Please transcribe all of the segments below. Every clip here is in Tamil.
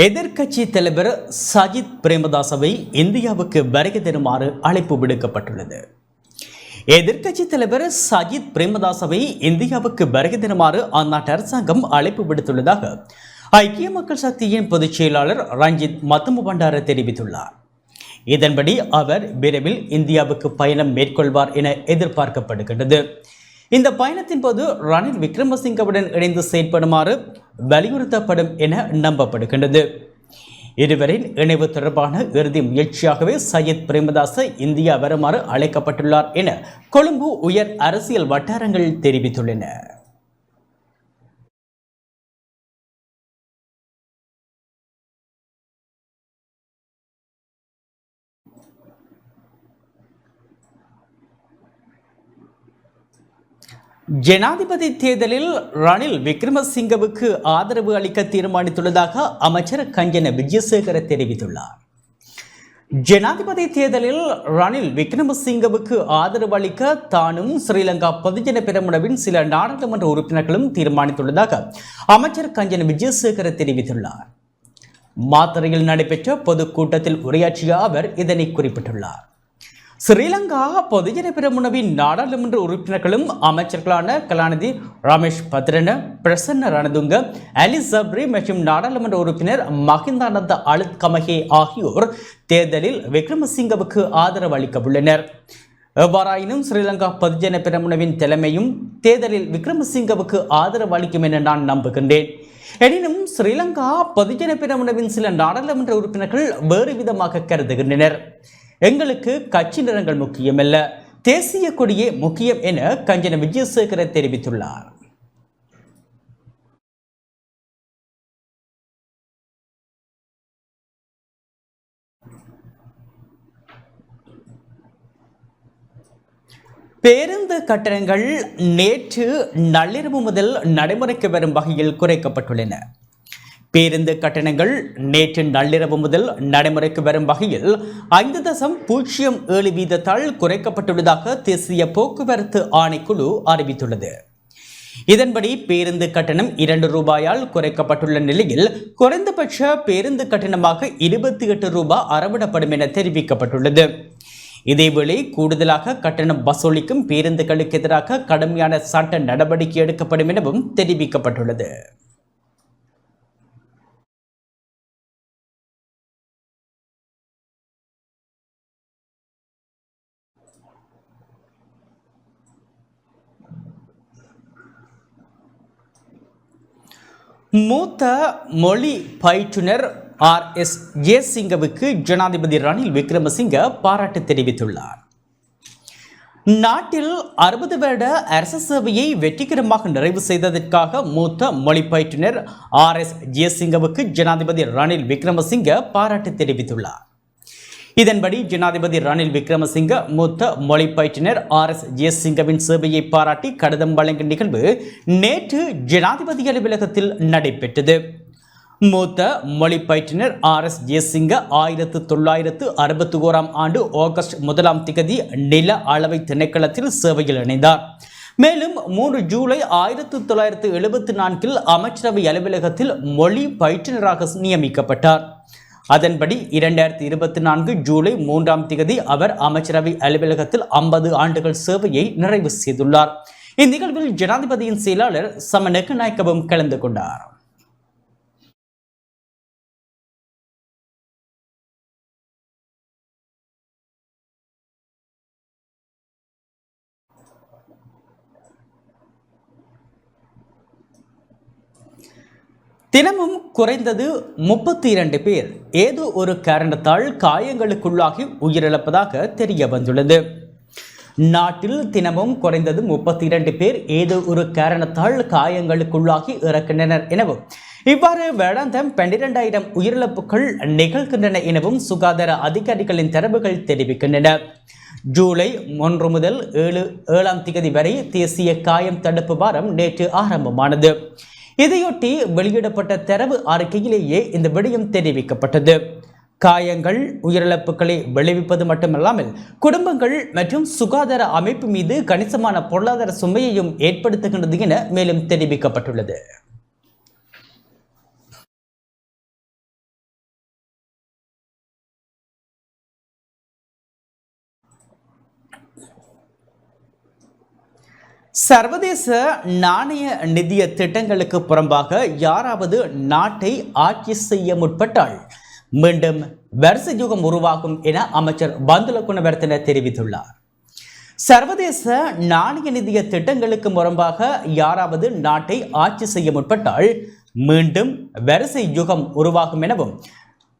எதிர்க்கட்சி தலைவர் சஜித் பிரேமதாசவை இந்தியாவுக்கு வருகை தருமாறு அழைப்பு விடுக்கப்பட்டுள்ளது. எதிர்க்கட்சி தலைவர் சஜித் பிரேமதாசவை இந்தியாவுக்கு வருகை தருமாறு அந்நாட்டு அரசாங்கம் அழைப்பு விடுத்துள்ளதாக ஐக்கிய மக்கள் சக்தியின் பொதுச் செயலாளர் ரஞ்சித் மத்தும பண்டார தெரிவித்துள்ளார். இதன்படி அவர் விரைவில் இந்தியாவுக்கு பயணம் மேற்கொள்வார் என எதிர்பார்க்கப்படுகின்றது. இந்த பயணத்தின் போது ரணில் விக்ரமசிங்கவுடன் இணைந்து செயற்படுமாறு வலியுறுத்தப்படும் என நம்பப்படுகின்றது. இருவரின் இணைவு தொடர்பான இறுதி முயற்சியாகவே சையத் பிரேமதாச இந்தியா வருமாறு அழைக்கப்பட்டுள்ளார் என கொழும்பு உயர் அரசியல் வட்டாரங்கள் தெரிவித்துள்ளன. ஜனாதிபதி தேர்தலில் ரணில் விக்ரமசிங்கவுக்கு ஆதரவு அளிக்க தீர்மானித்துள்ளதாக அமைச்சர் கஞ்சன விஜயசேகர தெரிவித்துள்ளார். ஜனாதிபதி தேர்தலில் ரணில் விக்ரமசிங்கவுக்கு ஆதரவு அளிக்க தானும் ஸ்ரீலங்கா பொதுஜன பெரமுனவின் சில நாடாளுமன்ற உறுப்பினர்களும் தீர்மானித்துள்ளதாக அமைச்சர் கஞ்சன விஜயசேகர தெரிவித்துள்ளார். மாத்தறையில் நடைபெற்ற பொதுக்கூட்டத்தில் உரையாற்றிய அவர் இதனை குறிப்பிட்டுள்ளார். ஸ்ரீலங்கா பொதுஜன பெரமுனவின் நாடாளுமன்ற உறுப்பினர்களும் அமைச்சர்களான கலாநிதி ரமேஷ் பத்ரன பிரசன்ன ரணதுங்க அலி சப்ரி மற்றும் நாடாளுமன்ற உறுப்பினர் மஹிந்தானந்த அழுத் கமகே ஆகியோர் தேர்தலில் விக்ரமசிங்கவுக்கு ஆதரவு அளிக்க உள்ளனர் எவ்வாறாயினும் ஸ்ரீலங்கா பொதுஜன பெரமுனவின் தலைமையும் தேர்தலில் விக்ரமசிங்கவுக்கு ஆதரவு அளிக்கும் என நான் நம்புகின்றேன். எனினும் ஸ்ரீலங்கா பொதுஜன பெரமுனவின் சில நாடாளுமன்ற உறுப்பினர்கள் வேறு விதமாக கருதுகின்றனர். எங்களுக்கு கட்சி நிறங்கள் முக்கியமல்ல. தேசிய கொடியே முக்கியம் என கஞ்சன விஜயசேகரன் தெரிவித்துள்ளார். பேருந்து கட்டணங்கள் நேற்று நள்ளிரவு முதல் நடைமுறைக்கு வரும் வகையில் குறைக்கப்பட்டுள்ளன. பேருந்து கட்டணங்கள் நேற்று நள்ளிரவு முதல் நடைமுறைக்கு வரும் வகையில் ஐந்து தசம் பூஜ்ஜியம் ஏழு வீதத்தால் குறைக்கப்பட்டுள்ளதாக தேசிய போக்குவரத்து ஆணைக்குழு அறிவித்துள்ளது. இதன்படி பேருந்து கட்டணம் இரண்டு ரூபாயால் குறைக்கப்பட்டுள்ள நிலையில் குறைந்தபட்ச பேருந்து கட்டணமாக இருபத்தி எட்டு ரூபாய் அறவிடப்படும் என தெரிவிக்கப்பட்டுள்ளது. இதேவேளை கூடுதலாக கட்டணம் வசூலிக்கும் பேருந்துகளுக்கு எதிராக கடுமையான சட்ட நடவடிக்கை எடுக்கப்படும் எனவும் தெரிவிக்கப்பட்டுள்ளது. மூத்த மொழி பயிற்றுனர் ஆர் எஸ் ஜெயசிங்கவுக்கு ஜனாதிபதி ரணில் விக்ரமசிங்க பாராட்டு தெரிவித்துள்ளார். நாட்டில் அறுபது வருட அரசு சேவையை வெற்றிகரமாக நிறைவு செய்ததற்காக மூத்த மொழி பயிற்றுனர் ஆர் எஸ் ஜெயசிங்கவுக்கு ஜனாதிபதி ரணில் விக்ரமசிங்க பாராட்டு தெரிவித்துள்ளார். இதன்படி ஜனாதிபதி ரணில் விக்ரமசிங்க மூத்த மொழி பயிற்றுனர் ஆர் எஸ் ஜெயசிங்கவின் சேவையை பாராட்டி கடிதம் வழங்கும் நிகழ்வு நேற்று ஜனாதிபதி அலுவலகத்தில் நடைபெற்றது. மூத்த மொழி பயிற்றுனர் ஆர் எஸ் ஜெயசிங்க ஆயிரத்து தொள்ளாயிரத்து அறுபத்தி ஓராம் ஆண்டு ஆகஸ்ட் முதலாம் திகதி நில அளவை திணைக்களத்தில் சேவையில் இணைந்தார். மேலும் மூன்று ஜூலை ஆயிரத்து தொள்ளாயிரத்து எழுபத்தி நான்கில் அமைச்சரவை அலுவலகத்தில் மொழி பயிற்றுனராக நியமிக்கப்பட்டார். அதன்படி இரண்டாயிரத்தி இருபத்தி நான்கு ஜூலை மூன்றாம் திகதி அவர் அமைச்சரவை அலுவலகத்தில் ஐம்பது ஆண்டுகள் சேவையை நிறைவு செய்துள்ளார். இந்நிகழ்வில் ஜனாதிபதியின் செயலாளர் சமநெக்க நாயக்கவும் கலந்து கொண்டார். தினமும் குறைந்தது முப்பத்தி இரண்டு பேர் ஏதோ ஒரு காரணத்தால் காயங்களுக்குள்ளாகி உயிரிழப்பதாக தெரிய வந்துள்ளது. நாட்டில் தினமும் குறைந்தது முப்பத்தி இரண்டு பேர் ஏதோ ஒரு காரணத்தால் காயங்களுக்குள்ளாகி இறக்கின்றனர் எனவும் இவ்வாறு வேளாந்தம் பன்னிரெண்டாயிரம் உயிரிழப்புகள் நிகழ்கின்றன எனவும் சுகாதார அதிகாரிகளின் தரவுகள் தெரிவிக்கின்றன. ஜூலை ஒன்று முதல் ஏழு ஏழாம் திகதி வரை தேசிய காயம் தடுப்பு வாரம் நேற்று ஆரம்பமானது. இதையொட்டி வெளியிடப்பட்ட தரவு அறிக்கையிலேயே இந்த விடயம் தெரிவிக்கப்பட்டது. காயங்கள் உயிரிழப்புகளை விளைவிப்பது மட்டுமல்லாமல் குடும்பங்கள் மற்றும் சுகாதார அமைப்பு மீது கணிசமான பொருளாதார சுமையையும் ஏற்படுத்துகின்றது என மேலும் தெரிவிக்கப்பட்டுள்ளது. சர்வதேச நாணய நிதிய திட்டங்களுக்கு புறம்பாக யாராவது நாட்டை ஆட்சி செய்ய முற்பட்டால் மீண்டும் வரிசை யுகம் உருவாகும் என அமைச்சர் பந்துல குணவர்த்தன தெரிவித்துள்ளார். சர்வதேச நாணய நிதிய திட்டங்களுக்கு முறம்பாக யாராவது நாட்டை ஆட்சி செய்ய முற்பட்டால் மீண்டும் வரிசை யுகம் உருவாகும் எனவும்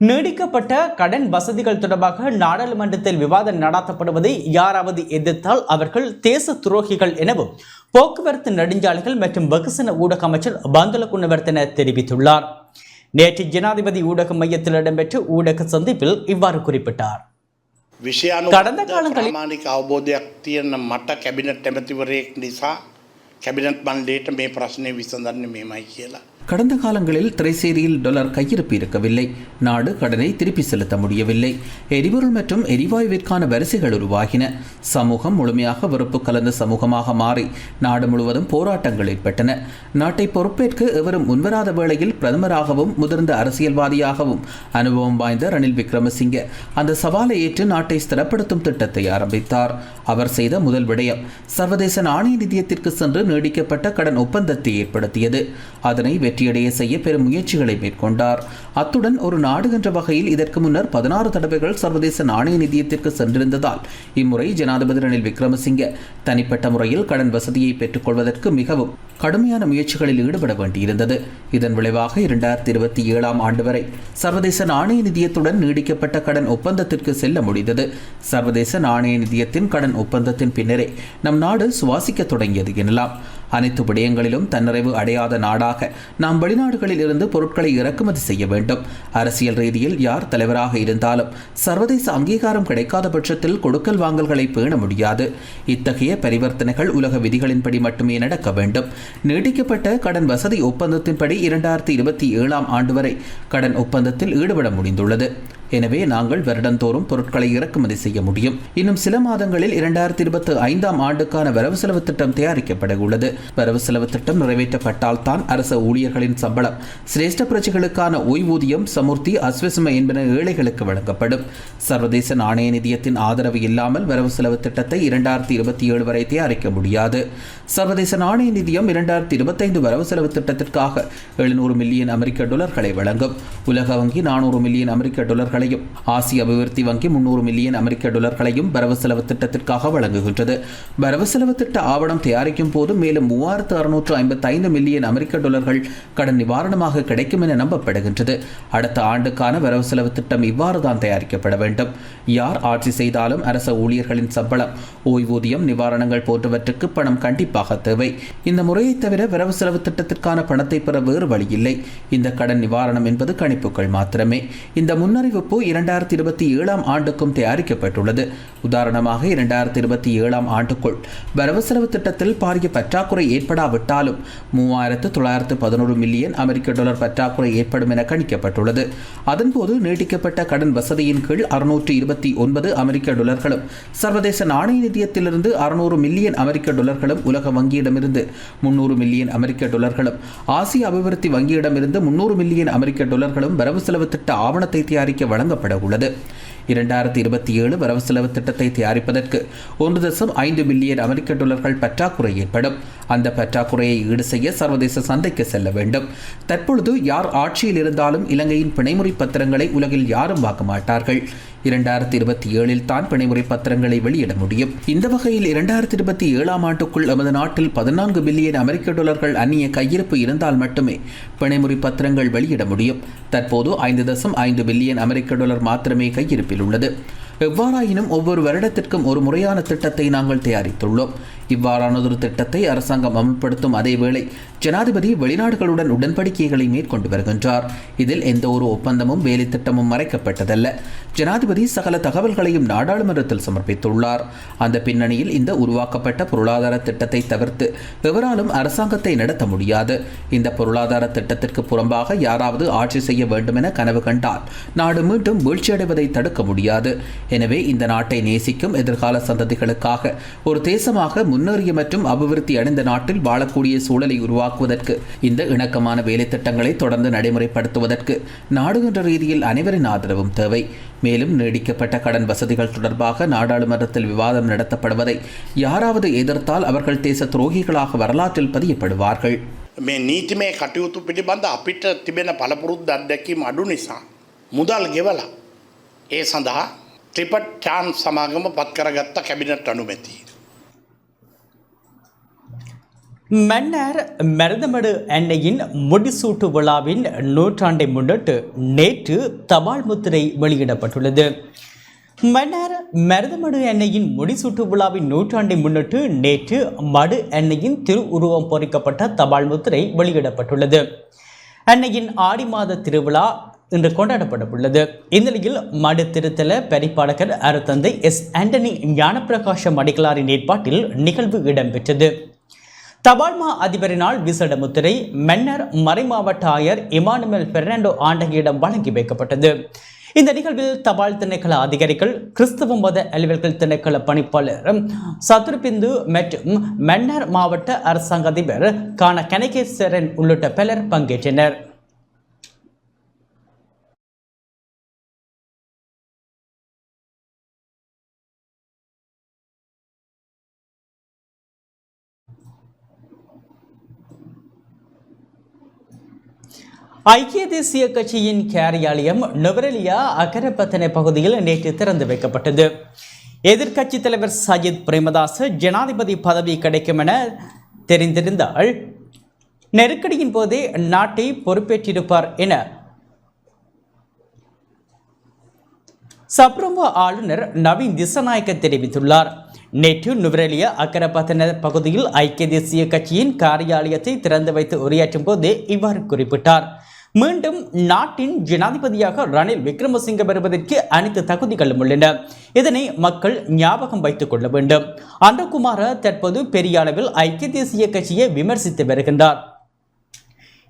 நீடிக்கப்பட்ட கடன் வசதிகள் தொடர்பாக நாடாளுமன்றத்தில் விவாதம் நடாத்தப்படுவதை யாராவது எதிர்த்தால் அவர்கள் தேச துரோகிகள் எனவும் போக்குவரத்து நெடுஞ்சாலைகள் மற்றும் வெகுசன ஊடக அமைச்சர் பந்துல குணவர்த்தன தெரிவித்துள்ளார் நேற்று ஜனாதிபதி ஊடக மையத்தில் இடம்பெற்ற ஊடக சந்திப்பில் இவ்வாறு குறிப்பிட்டார் විෂයානු கடந்த காலங்களில் ප්‍රමාණික අවබෝධයක් තියෙන මට කැබිනට් ඇමතිවරයෙක් නිසා කැබිනට් මන්ඩේට මේ ප්‍රශ්නය විසඳන්න මෙමයි කියලා. கடந்த காலங்களில் திரைசேரியில் டாலர் கையிருப்பு இருக்கவில்லை. நாடு கடனை திருப்பி செலுத்த முடியவில்லை. எரிபொருள் மற்றும் எரிவாயுவிற்கான வரிசைகள் உருவாகின. சமூகம் முழுமையாக வெறுப்பு கலந்த சமூகமாக மாறி நாடு முழுவதும் போராட்டங்கள் ஏற்பட்டன. நாட்டை பொறுப்பேற்க எவரும் முன்வராத வேளையில் பிரதமராகவும் முதிர்ந்த அரசியல்வாதியாகவும் அனுபவம் வாய்ந்த ரணில் விக்ரமசிங்கே அந்த சவாலை ஏற்று நாட்டை ஸ்திரப்படுத்தும் திட்டத்தை ஆரம்பித்தார். அவர் செய்த முதல் விடயம் சர்வதேச நாணய நிதியத்திற்கு சென்று நீடிக்கப்பட்ட கடன் ஒப்பந்தத்தை ஏற்படுத்தியது. அதனை வெற்றியடைய செய்ய பெரும் முயற்சிகளை மேற்கொண்டார். அத்துடன் ஒரு நாடு என்ற வகையில் இதற்கு முன்னர் பதினாறு தடவைகள் சர்வதேச நாணய நிதியத்திற்கு சென்றிருந்ததால் இம்முறை ஜனாதிபதி ரணில் விக்ரமசிங்கே தனிப்பட்ட முறையில் கடன் வசதியை பெற்றுக்கொள்வதற்கு மிகவும் கடுமையான முயற்சிகளில் ஈடுபட வேண்டியிருந்தது. இதன் விளைவாக இரண்டாயிரத்தி இருபத்தி ஏழாம் ஆண்டு வரை சர்வதேச நாணய நிதியத்துடன் நீடிக்கப்பட்ட கடன் ஒப்பந்தத்திற்கு செல்ல முடிந்தது. சர்வதேச நாணய நிதியத்தின் கடன் ஒப்பந்தத்தின் பின்னரே நம் நாடு சுவாசிக்க தொடங்கியது எனலாம். அனைத்து விடயங்களிலும் தன்னிறைவு அடையாத நாடாக நாம் வெளிநாடுகளில் இருந்து பொருட்களை இறக்குமதி செய்ய வேண்டும். அரசியல் ரீதியில் யார் தலைவராக இருந்தாலும் சர்வதேச அங்கீகாரம் கிடைக்காத பட்சத்தில் கொடுக்கல் வாங்கல்களை பேண முடியாது. இத்தகைய பரிவர்த்தனைகள் உலக விதிகளின்படி மட்டுமே நடக்க வேண்டும். நீட்டிக்கப்பட்ட கடன் வசதி ஒப்பந்தத்தின்படி இரண்டாயிரத்தி இருபத்தி ஏழாம் ஆண்டு வரை கடன் ஒப்பந்தத்தில் ஈடுபட முடிந்துள்ளது. எனவே நாங்கள் வருடந்தோறும் பொருட்களை இறக்குமதி செய்ய முடியும். இன்னும் சில மாதங்களில் இரண்டாயிரத்தி இருபத்தி ஐந்தாம் ஆண்டுக்கான வரவு செலவு திட்டம் தயாரிக்கப்பட உள்ளது வரவு செலவு திட்டம் நிறைவேற்றப்பட்டால் தான் அரச ஊழியர்களின் சம்பளம் சிரேஷ்ட பிரஜைகளுக்கான ஓய்வூதியம் சமுர்த்தி அஸ்வசம என்பன ஏழைகளுக்கு வழங்கப்படும். சர்வதேச நாணய நிதியத்தின் ஆதரவு இல்லாமல் வரவு செலவு திட்டத்தை இரண்டாயிரத்தி இருபத்தி ஏழு வரை தயாரிக்க முடியாது. சர்வதேச நாணய நிதியம் இரண்டாயிரத்தி இருபத்தைந்து வரவு செலவு திட்டத்திற்காக எழுநூறு மில்லியன் அமெரிக்க டாலர்களை வழங்கும். உலக வங்கி நானூறு மில்லியன் அமெரிக்க டாலர்களையும் ஆசிய அபிவிருத்தி வங்கி முன்னூறு மில்லியன் அமெரிக்க டாலர்களையும் வரவு செலவு திட்டத்திற்காக வழங்குகின்றது. வரவு செலவு திட்ட ஆவணம் தயாரிக்கும் போது மேலும் மூவாயிரத்து அறுநூற்று ஐம்பத்தைந்து மில்லியன் அமெரிக்க டாலர்கள் கடன் நிவாரணமாக கிடைக்கும் என நம்பப்படுகின்றது. அடுத்த ஆண்டுக்கான வரவு செலவு திட்டம் இவ்வாறு தான் தயாரிக்கப்பட வேண்டும். யார் ஆட்சி செய்தாலும் அரச ஊழியர்களின் சம்பளம் ஓய்வூதியம் நிவாரணங்கள் போன்றவற்றுக்கு பணம் கண்டிப்பாக தேவை. இந்த முறையை தவிர வரவு செலவு திட்டத்திற்கான பணத்தை பெற வேறு வழியில்லை இந்த கடன் நிவாரணம் என்பது கணிப்புகள் மாத்திரமே. இந்த முன்னறிவிப்பு இரண்டாயிரத்தி இருபத்தி ஏழாம் ஆண்டுக்கும் தயாரிக்கப்பட்டுள்ளது. உதாரணமாக இரண்டாயிரத்தி இருபத்தி ஏழாம் ஆண்டுக்குள் வரவு செலவு திட்டத்தில் பாரிய பற்றாக்குறை ஏற்படாவிட்டாலும் மூவாயிரத்து தொள்ளாயிரத்து பதினோரு மில்லியன் அமெரிக்க டாலர் பற்றாக்குறை ஏற்படும் என கணிக்கப்பட்டுள்ளது. அதன்போது நீட்டிக்கப்பட்ட கடன் வசதியின் கீழ் அறுநூற்று இருபத்தி ஒன்பது அமெரிக்க டாலர்களும் சர்வதேச நாணய நிதியத்திலிருந்து அறுநூறு மில்லியன் அமெரிக்க டாலர்களும் உலக வங்கியிடமிருந்து முன்னூறு மில்லியன் அமெரிக்க டாலர்களும் ஆசிய அபிவிருத்தி வங்கியிடமிருந்து முன்னூறு மில்லியன் அமெரிக்க டாலர்களும் வரவு செலவு திட்ட ஆவணத்தை தயாரிக்க வழங்கப்பட உள்ளது இரண்டாயிரத்தி இருபத்தி ஏழு வரவு செலவு திட்டத்தை தயாரிப்பதற்கு ஒன்று தசம் ஐந்து மில்லியன் அமெரிக்க டாலர்கள் பற்றாக்குறை ஏற்படும். அந்த பற்றாக்குறையை ஈடு செய்ய சர்வதேச சந்தைக்கு செல்ல வேண்டும். தற்பொழுது யார் ஆட்சியில் இருந்தாலும் இலங்கையின் பிணைமுறை பத்திரங்களை உலகில் யாரும் வாங்க மாட்டார்கள். இரண்டாயிரத்தி இருபத்தி ஏழில் தான் பிணைமுறை பத்திரங்களை வெளியிட முடியும். இந்த வகையில் இரண்டாயிரத்தி இருபத்தி ஏழாம் ஆண்டுக்குள் நமது நாட்டில் பதினான்கு பில்லியன் அமெரிக்க டாலர்கள் அந்நிய கையிருப்பு இருந்தால் மட்டுமே பிணைமுறை பத்திரங்கள் வெளியிட முடியும். தற்போது ஐந்து தசம் ஐந்து பில்லியன் அமெரிக்க டாலர் மாத்திரமே கையிருப்பு கையிருப்பில் உள்ளது எவ்வாறாயினும் ஒவ்வொரு வருடத்திற்கும் ஒரு முறையான திட்டத்தை நாங்கள் தயாரித்துள்ளோம். இவ்வாறானதொரு திட்டத்தை அரசாங்கம் அமல்படுத்தும் அதேவேளை ஜனாதிபதி வெளிநாடுகளுடன் உடன்படிக்கைகளை மேற்கொண்டு வருகின்றார். இதில் எந்த ஒரு ஒப்பந்தமும் வேலை திட்டமும் மறைக்கப்பட்டதல்ல. ஜனாதிபதி சகல தகவல்களையும் நாடாளுமன்றத்தில் சமர்ப்பித்துள்ளார். அந்த பின்னணியில் இந்த உருவாக்கப்பட்ட பொருளாதார திட்டத்தை தவிர்த்து எவராலும் அரசாங்கத்தை நடத்த முடியாது. இந்த பொருளாதார திட்டத்திற்கு புறம்பாக யாராவது ஆட்சி செய்ய வேண்டும் என கனவு கண்டால் நாடு மீண்டும் வீழ்ச்சியடைவதை தடுக்க முடியாது. எனவே இந்த நாட்டை நேசிக்கும் எதிர்கால சந்ததிகளுக்காக ஒரு தேசமாக முன்னேறிய மற்றும் அபிவிருத்தி அடைந்த நாட்டில் வாழக்கூடிய சூழலை உருவாக்குவதற்கு இந்த இணக்கமான வேலை திட்டங்களை தொடர்ந்து நடைமுறைப்படுத்துவதற்கு நாடுகின்ற ரீதியில் அனைவரின் ஆதரவும் தேவை. மேலும் நீடிக்கப்பட்ட கடன் வசதிகள் தொடர்பாக நாடாளுமன்றத்தில் விவாதம் நடத்தப்படுவதை யாராவது எதிர்த்தால் அவர்கள் தேச துரோகிகளாக வரலாற்றில் பதியப்படுவார்கள் මේ නීතිමය කටයුතු පිළිබඳ අපිට තිබෙන පළපුරුද්ද අත්දැකීම අඩු නිසා මුදල් ගෙවලා ඒ සඳහා ත්‍රිපට් චාන් සමාගම පත් කරගත්ත කැබිනට් අනුමැතියි. மன்னர் மருதமடு அன்னையின் முடிசூட்டு விழாவின் நூற்றாண்டை முன்னிட்டு நேற்று தபால் முத்திரை வெளியிடப்பட்டுள்ளது. மன்னர் மருதமடு அன்னையின் முடிசூட்டு விழாவின் நூற்றாண்டை முன்னிட்டு நேற்று மடு அன்னையின் திரு உருவம் பொறிக்கப்பட்ட தபால் முத்திரை வெளியிடப்பட்டுள்ளது. அன்னையின் ஆடி மாத திருவிழா இன்று கொண்டாடப்படவுள்ளது. இந்நிலையில் மடு திருத்தல பரிபாலகர் அருத்தந்தை எஸ் ஆண்டனி ஞானப்பிரகாசம் அடிகளாரின் ஏற்பாட்டில் நிகழ்வு இடம்பெற்றது. தபால்மா அதிபரினால் விசேட முத்திரை மன்னர் மறைமாவட்ட ஆயர் இமானுவேல் பெர்னாண்டோ ஆண்டகியிடம் வழங்கி வைக்கப்பட்டது. இந்த நிகழ்வில் தபால் திணைக்கள அதிகாரிகள் கிறிஸ்தவ மத அலுவல்கள் திணைக்கள பணிப்பாளர் சதுர்பிந்து மற்றும் மன்னர் மாவட்ட அரசாங்க அதிபர் கான கனகேஸ்வரன் உள்ளிட்ட பலர் பங்கேற்றனர். ஐக்கிய தேசிய கட்சியின் காரியாலயம் நுவரெலியா அகரப்பத்தனை பகுதியில் நேற்று திறந்து வைக்கப்பட்டது. எதிர்க்கட்சி தலைவர் சஜித் பிரேமதாஸ் ஜனாதிபதி பதவி கிடைக்கும் என தெரிந்திருந்தால் நெருக்கடியின் போதே நாட்டை பொறுப்பேற்றிருப்பார் என சப்ரம்போ ஆளுநர் நவீன் திசநாயக்க தெரிவித்துள்ளார். நேற்று நுவரெலியா அக்கரப்பத்தன பகுதியில் ஐக்கிய தேசிய கட்சியின் காரியாலயத்தை திறந்து வைத்து உரையாற்றும் போது இவ்வாறு குறிப்பிட்டார். மீண்டும் நாட்டின் ஜனாதிபதியாக ரணில் விக்ரமசிங்க வருவதற்கு அனைத்து தகுதிகளும் உள்ளன. இதனை மக்கள் ஞாபகம் வைத்துக் கொள்ள வேண்டும். அண்டகுமார தற்போது பெரிய அளவில் ஐக்கிய தேசிய கட்சியை விமர்சித்து வருகின்றார்.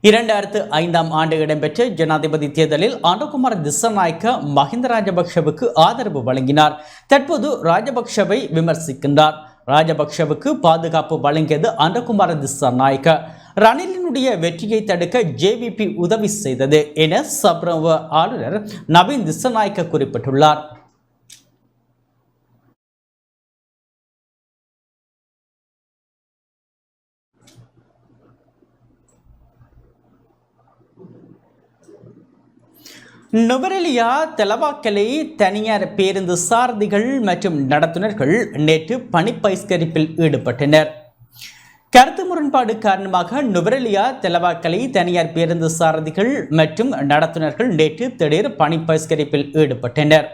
இரண்டாயிரத்து ஐந்தாம் ஆண்டு இடம்பெற்ற ஜனாதிபதி தேர்தலில் அனுகுமார் திசநாயக்க மஹிந்த ராஜபக்ஷவுக்கு ஆதரவு வழங்கினார். தற்போது ராஜபக்ஷவை விமர்சிக்கின்றார். ராஜபக்ஷவுக்கு பாதுகாப்பு வழங்கியது அனுகுமார திசநாயக்க. ரணிலினுடைய வெற்றியை தடுக்க ஜேவிபி உதவி செய்தது என சப்ரவ ஆளுநர் நவீன் திசநாயக்க குறிப்பிட்டுள்ளார். நுவரெலியா தெலவாக்கலை தனியார் பேருந்து சாரதிகள் மற்றும் நடத்துனர்கள் நேற்று பணிப்பயிஸ்கரிப்பில் ஈடுபட்டனர். கருத்து முரண்பாடு காரணமாக நுவரெலியா தெலவாக்கலை தனியார் பேருந்து சாரதிகள் மற்றும் நடத்துனர்கள் நேற்று திடீர் பணி பணிப்பயிஸ்கரிப்பில் ஈடுபட்டனர்.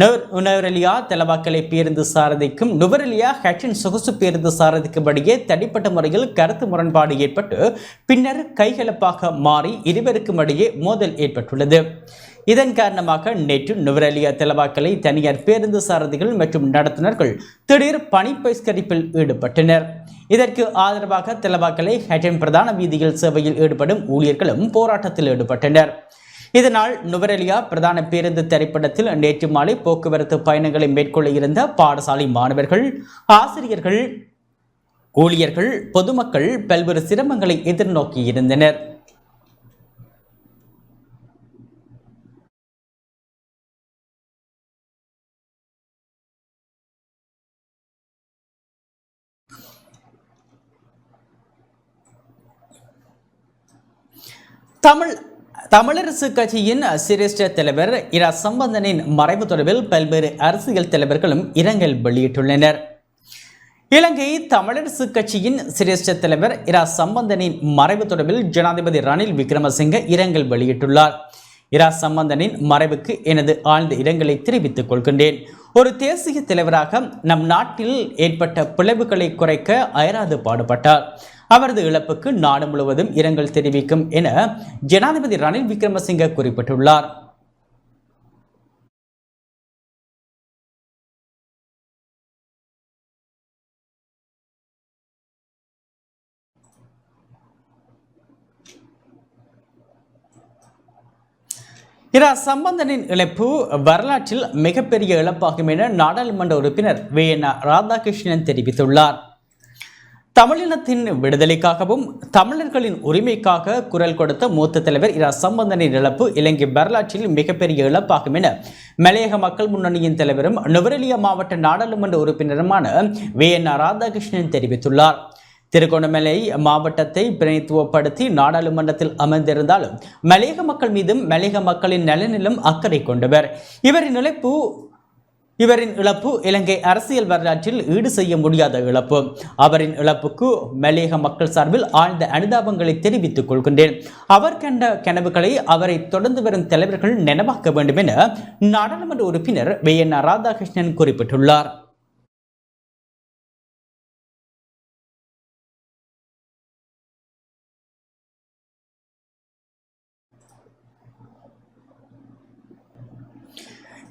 நுவரெலியா தெலவாக்கலை பேருந்து சாரதிக்கும் நுவரெலியா ஹட்சின் சொகுசு பேருந்து சாரதிக்கும் இடையே தனிப்பட்ட முறையில் கருத்து முரண்பாடு ஏற்பட்டு பின்னர் கைகலப்பாக மாறி இருவருக்கும் இடையே மோதல் ஏற்பட்டுள்ளது. இதன் காரணமாக நேற்று நுவரெலியா தெலவாக்கலை தனியார் பேருந்து சாரதிகள் மற்றும் நடத்துனர்கள் திடீர் பணி பகிஷ்கரிப்பில் ஈடுபட்டனர். இதற்கு ஆதரவாக தெலவாக்கலை ஹெட்டன் பிரதான வீதியில் சேவையில் ஈடுபடும் ஊழியர்களும் போராட்டத்தில் ஈடுபட்டனர். இதனால் நுவரெலியா பிரதான பேருந்து திரைப்படத்தில் நேற்று மாலை போக்குவரத்து பயணங்களை மேற்கொள்ள இருந்த பாடசாலை மாணவர்கள் ஆசிரியர்கள் ஊழியர்கள் பொதுமக்கள் பல்வேறு சிரமங்களை எதிர்நோக்கியிருந்தனர். தமிழ் தமிழரசு கட்சியின் சிரேஷ்ட தலைவர் இரா சம்பந்தனின் மறைவு தொடர்பில் பல்வேறு அரசியல் தலைவர்களும் இரங்கல் வெளியிட்டுள்ளனர். இலங்கை தமிழரசு கட்சியின் சிரேஷ்ட தலைவர் இரா சம்பந்தனின் மறைவு தொடர்பில் ஜனாதிபதி ரணில் விக்ரமசிங்க இரங்கல் வெளியிட்டுள்ளார். இரா சம்பந்தனின் மறைவுக்கு எனது ஆழ்ந்த இரங்கலை தெரிவித்துக் கொள்கின்றேன். ஒரு தேசிய தலைவராக நம் நாட்டில் ஏற்பட்ட பிளவுகளை குறைக்க அயராது பாடுபட்டார். அவரது இழப்புக்கு நாடு முழுவதும் இரங்கல் தெரிவிக்கும் என ஜனாதிபதி ரணில் விக்ரமசிங்க குறிப்பிட்டுள்ளார். இரா சம்பந்தனின் இழப்பு வரலாற்றில் மிகப்பெரிய இழப்பாகும் என நாடாளுமன்ற உறுப்பினர் வே என் ராதாகிருஷ்ணன் தெரிவித்துள்ளார். தமிழினத்தின் விடுதலைக்காகவும் தமிழர்களின் உரிமைக்காக குரல் கொடுத்த மூத்த தலைவர் இரா சம்பந்தனின் இழப்பு இலங்கை வரலாற்றில் மிகப்பெரிய இழப்பாகும் என மலையக மக்கள் முன்னணியின் தலைவரும் நுவரெலியா மாவட்ட நாடாளுமன்ற உறுப்பினருமான வே. என். ராதாகிருஷ்ணன் தெரிவித்துள்ளார். திருகோணமலை மாவட்டத்தை பிரதித்துவப்படுத்தி நாடாளுமன்றத்தில் அமர்ந்திருந்தாலும் மலையக மக்கள் மீதும் மலையக மக்களின் நலனிலும் அக்கறை கொண்டவர். இவரின் நிலைப்பு இவரின் இழப்பு இலங்கை அரசியல் வரலாற்றில் ஈடு செய்ய முடியாத இழப்பு. அவரின் இழப்புக்கு மலையக மக்கள் சார்பில் ஆழ்ந்த அனுதாபங்களை தெரிவித்துக் கொள்கின்றேன். அவர் கண்ட கனவுகளை அவரை தொடர்ந்து வரும் தலைவர்கள் நினைவாக்க வேண்டும் என நாடாளுமன்ற உறுப்பினர் வே என் ராதாகிருஷ்ணன் குறிப்பிட்டுள்ளார்.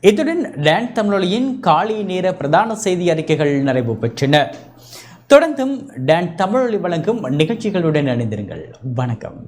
இத்துடன் டேன் தமிழொலியின் காலை நேர பிரதான செய்தி அறிக்கைகள் நிறைவு பெற்றன. தொடர்ந்தும் டான் தமிழொலி வழங்கும் நிகழ்ச்சிகளுடன் இணைந்திருங்கள். வணக்கம்.